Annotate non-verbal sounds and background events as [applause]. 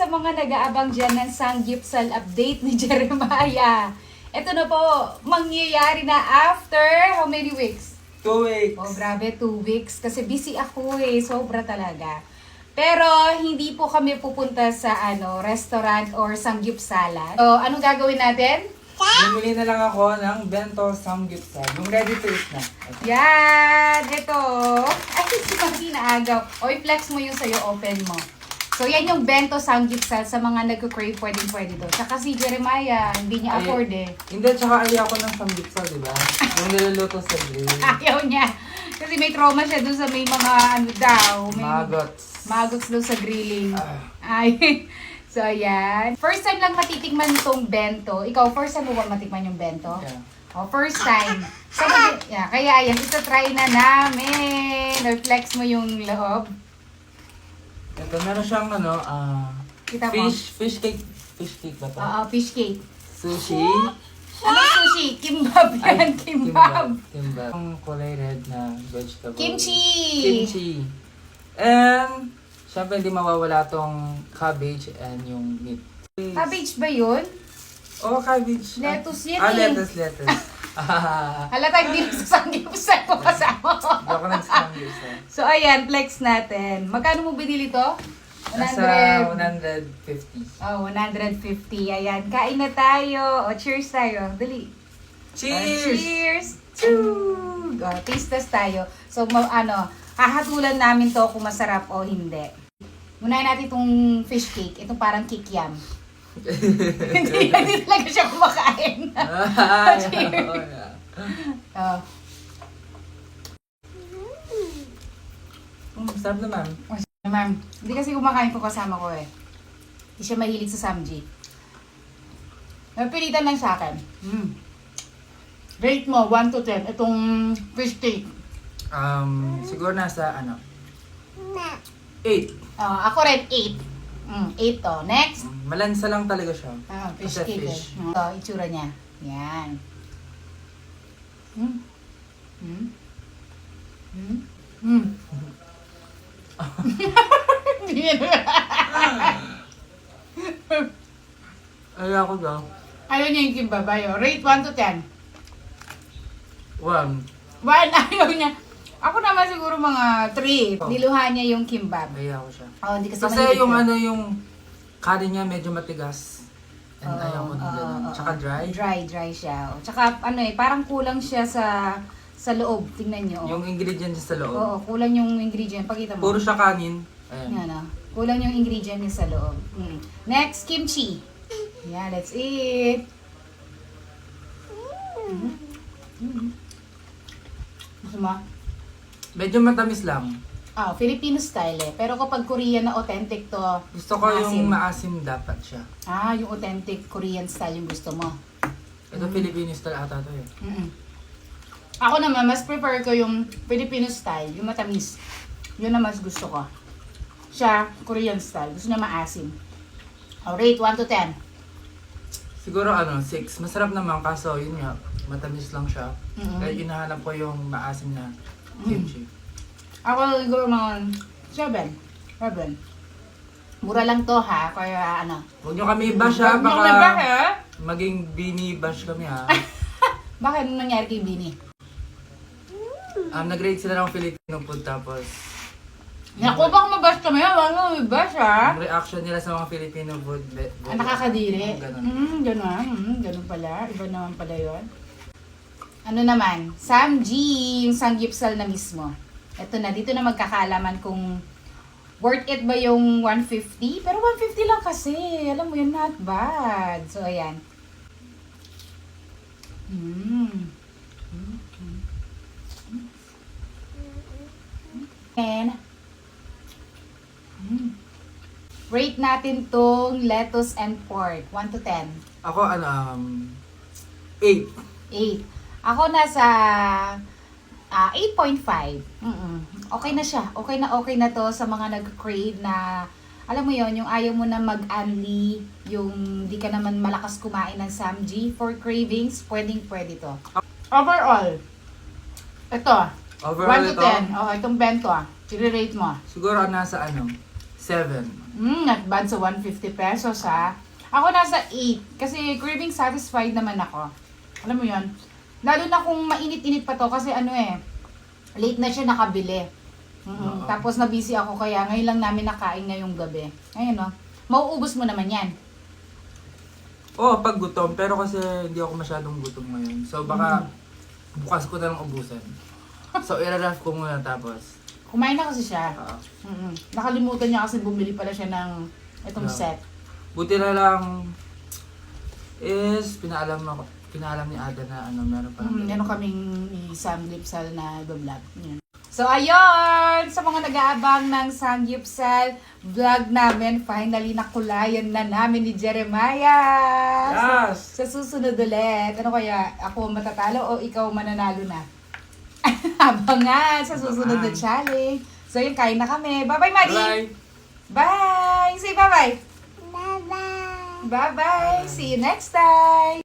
sa mga nag-aabang dyan ng Sanggipsal update ni [laughs] Jeremiah. Ito na po, mangyayari na after how many weeks? Two weeks. Oh, grabe, two weeks. Kasi busy ako eh. Sobra talaga. Pero hindi po kami pupunta sa ano restaurant or sanggipsalan. So, anong gagawin natin? Bumili na lang ako ng bento samgyeopsal. Yung ready to eat na. Yan! Ito. Ay, si Maki naagaw. O, i-flex mo yung sa'yo. Open mo. So, yan yung bento sanggipsal sa mga nagko-crave pwedeng pwede to. Tsaka si Jeremiah, hindi niya Ay. afford eh. Hindi, tsaka ayaw ko ng samgyeopsal, di ba? Yung niluluto sa grill. [laughs] Ayaw niya. Kasi may trauma siya dun sa may mga ano daw. May Magots. Magots daw sa grilling. Ah. Ay. [laughs] So, ayan. First time lang matitikman tong bento. Ikaw, first time mo ba matikman yung bento? Yeah. Oh, first time. So, yeah, kaya ayan, ito try na namin. Reflex mo yung loob. Ito, meron siyang ano, ah, Kita fish, fish cake. Fish cake ba to? Oo, fish cake. Sushi. Ano sushi? Kimbab yan, kimbab. Kimbab. Ang kulay red na vegetable. Kimchi! Kimchi. And, syempre hindi mawawala tong cabbage and yung meat. Cabbage ba yun? Oh, cabbage. Lettuce yan ah, eh. lettuce, lettuce. [laughs] Ah, Halata, hindi sa sanggipsal [laughs] ko kasama ko. Hindi ako nag-samgyeopsal. So, ayan, flex natin. Magkano mo binili to? 100. Nasa 150. Oh, 150. Ayan, kain na tayo. O, cheers tayo. Dali. Cheers! Cheers! Chug! O, taste test tayo. So, ma- ano, hahatulan namin to kung masarap o hindi. Unahin natin itong fish cake. Ito parang kikiam. [laughs] hindi, [laughs] hindi talaga siya kumakain. Ay, [laughs] Cheers. yeah. oh. Mm, sarap naman. Ma'am, hindi kasi kumakain ko kasama ko eh. Hindi siya mahilig sa samji. Napilitan lang sa akin. Mm. Rate mo, 1 to 10. Itong fish cake. Um, siguro nasa ano? 8. Ah, ako rin, 8. Mm, 8 to. Next. Malansa lang talaga siya. Ah, fish Kasi cake. fish. Eh. Ito, itsura niya. Yan. Mm. Mm. Mm. [laughs] Mm. Hindi yan. Ay, ako daw. Ayaw niya yung kimbabayo. Rate 1 to 10. 1. One, [laughs] ayaw niya. Naman siguro mga 3. Oh. Niluhan niya yung kimbab. Ay, ako siya. Oh, hindi kasi, Kasi mahilig yung ko. ano, yung kanin niya medyo matigas. And Oo, ayaw ko na oo, ganun. oo. Tsaka dry. Dry, dry siya. Oh. Tsaka ano eh, parang kulang siya sa sa loob. Tingnan niyo. Oh. Yung ingredients sa loob. Oo, kulang yung ingredient. Pakita mo. Puro siya kanin. Ayan. Yan ah. Kulang yung ingredient niya sa loob. Mm. Next, kimchi. Yeah, let's eat. Mm. Mm. Gusto mo? Medyo matamis lang. Ah, Filipino style eh. Pero kapag Korean na authentic to, Gusto ko Maasim. yung maasim dapat siya. ah, yung authentic Korean style yung gusto mo. Ito Filipino style ata to eh. Mm-mm. Ako naman, mas prefer ko yung Filipino style, yung matamis. Yun na mas gusto ko. Siya, Korean style. Gusto niya maasim. Oh, rate 1 to 10. Siguro ano, 6. Masarap naman kaso yun nga, matamis lang siya. Mm-mm. Kaya hinahanap ko yung maasim na kimchi. Ako siguro mga 7. 7. Mura lang to ha, kaya ano. Huwag nyo kami i-bash ha, Huwag back, ha? maging bini-bash kami ha. [laughs] Bakit anong nangyari kay Bini? um, nag-rate sila ng Filipino food tapos Naku, baka mabash kami? Wala mo mabash ha? yung reaction nila sa mga Filipino food, be- Ah, nakakadiri. Ganun. Mm, ganun. Mm, ganun pala. Iba naman pala yun. Ano naman? Samji, yung sanggipsal na mismo. Ito na, dito na magkakaalaman kung worth it ba yung 150? Pero 150 lang kasi. Alam mo yun, not bad. So, ayan. Mm. And, mm. rate natin tong lettuce and pork. 1 to 10. Ako ano, um, 8. 8. Ako nasa ah 8.5. Mm-mm. Okay na siya. Okay na okay na to sa mga nag-crave na alam mo yon yung ayaw mo na mag-unli, yung di ka naman malakas kumain ng samji for cravings, pwedeng pwede to. Overall, ito, Overall 1 to ito, 10. Oh, itong bento ah. I-rate mo. siguro nasa ano, 6. 7. Hmm, not bad sa 150 pesos ha. Ako nasa 8 kasi craving satisfied naman ako. Alam mo yon Lalo na kung mainit-init pa to kasi ano eh, late na siya nakabili. Mm-mm. Oo. Tapos na-busy ako kaya ngayon lang namin nakain ngayong gabi. Ayun no. Mauubos mo naman yan. Oo, pag gutom. Pero kasi hindi ako masyadong gutom ngayon. So baka bukas ko na lang ubusan. So iraraf ko muna tapos. Kumain na kasi siya. ah, Mm-mm. Nakalimutan niya kasi bumili pala siya ng itong Yeah. set. buti na lang is pinaalam ako pinaalam ni Ada na ano meron pa Mm, meron kaming samgipsal na vlog. So, ayun! Sa mga nag-aabang ng samgipsal vlog namin, finally nakulayan na namin ni Jeremiah! Yes! Sa susunod ulit, ano kaya? Ako ang matatalo o ikaw mananalo na? [laughs] Abangan sa susunod na challenge. So, yun, kain na kami. Bye-bye, Maddie! Bye! Bye! Say bye-bye! Bye-bye. Bye-bye! See you next time!